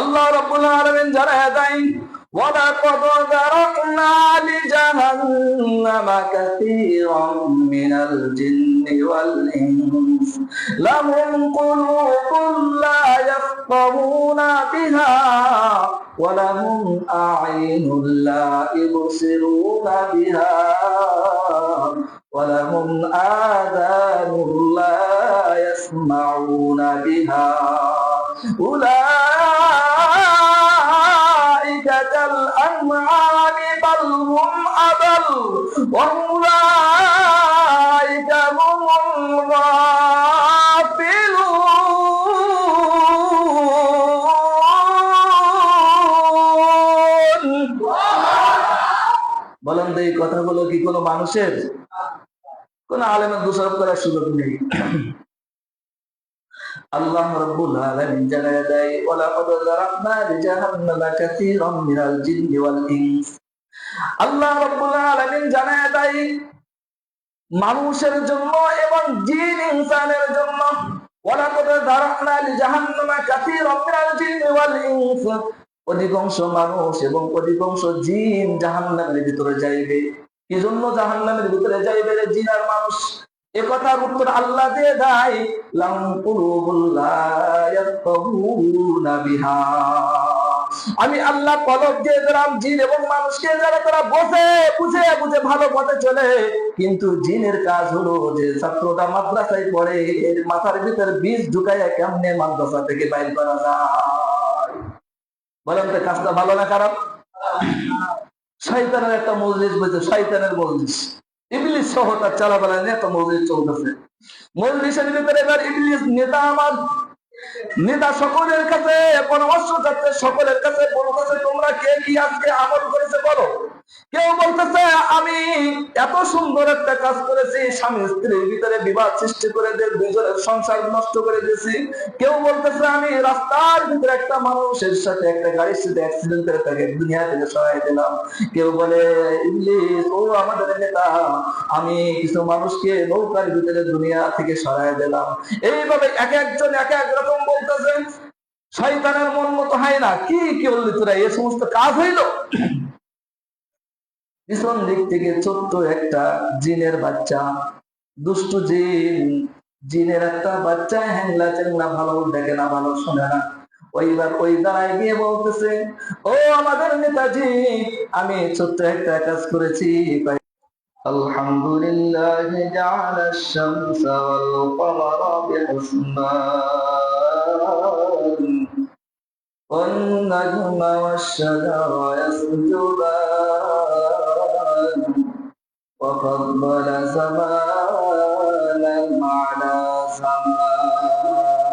আল্লাহ রাব্বুল আলামিন জানায় দেয় ولقد ذرأنا لجهنم كثيرا من الجن والإنس لهم قلوب لا يفقهون بها ولهم أعين لا يبصرون بها ولهم آذان لا يسمعون بها أولئك كالأنعام بل هم أضل وأولئك هم الغافلون বলেন তো এই কথাগুলো কি কোনো মানুষের কোন আলেমের দোষারোপ করার সুযোগ নেই মানুষের জন্য এবং জিন ইনসানের জন্য ওয়ালাকাদ জিন্নি ওয়াল ইনস। অধিকাংশ মানুষ এবং অধিকাংশ জিন জাহান্নামের ভিতরে যাইবে। কি জন্য জাহান্নামের ভিতরে যাইবে জিন আর মানুষ? এ কথার উত্তর আল্লাহ দিয়ে দেয় আমি আল্লাহ কলব দিয়ে দিলাম, জিন এবং মানুষকে যারা তারা বসে বুঝে বুঝে ভালো পথে চলে। কিন্তু জিনের কাজ হলো যে ছাত্রটা মাদ্রাসায় পড়ে, এর মাথার ভিতরে বীজ ঢুকাইয়া কেমনে মাদ্রাসা থেকে বাইর করা যায়? বলেন তো, কাজটা ভালো না খারাপ? শয়তানের একটা মজলিস বলছে, শয়তানের মজলিস। ইবলিস সহ তার চালাবেলা একটা মজলিস চলতেছে। মজলিসের ভিতরে এবার ইবলিস নেতা আমার নেতা সকলের কাছে পরামর্শ যাচ্ছে সকলের কাছে বলতেছে তোমরা কে কি আজকে আমল করেছে বলো? কেউ বলতেছে, আমি এত সুন্দর একটা কাজ করেছি, স্বামী স্ত্রীর ভিতরে বিবাদ সৃষ্টি করে দিয়ে দুজনের সংসার নষ্ট করে দিয়েছি। কেউ বলতেছে, আমি রাস্তার ভিতরে একটা মানুষের সাথে একটা গাড়ির সাথে অ্যাক্সিডেন্ট করে তাকে দুনিয়া থেকে সরাই দিলাম। কেউ বলে ইংলিশ ও আমাদের নেতা, আমি কিছু মানুষকে নৌকার ভিতরে দুনিয়া থেকে সরাই দিলাম। এইভাবে এক একজন এক এক রকম বলতেছে। শয়তানের মন মতো হয় না। কি কি বললি, তোরা এই সমস্ত কাজ হইল? পিছন দিক থেকে ছোট্ট একটা জিনের বাচ্চা দুষ্টু জিন জিনের একটা বাচ্চা হ্যাংলা চ্যাংলা ভালো দেখে না ভালো শোনে না ওইবার ওই দাঁড়ায় গিয়ে বলতেছে ও আমাদের নেতাজি আমি ছোট্ট একটা কাজ করেছি الحمد لله جعل الشمس والقمر بحسبان والنجم والشجر يسجدان وفضل زمانا على زمان.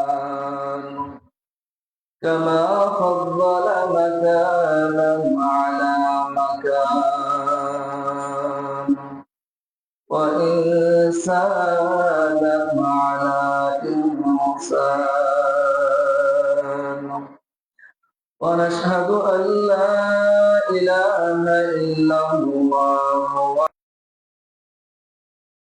كما فضل مكانا على مكان. وإنسانا على إنسان. ونشهد أن لا إله إلا الله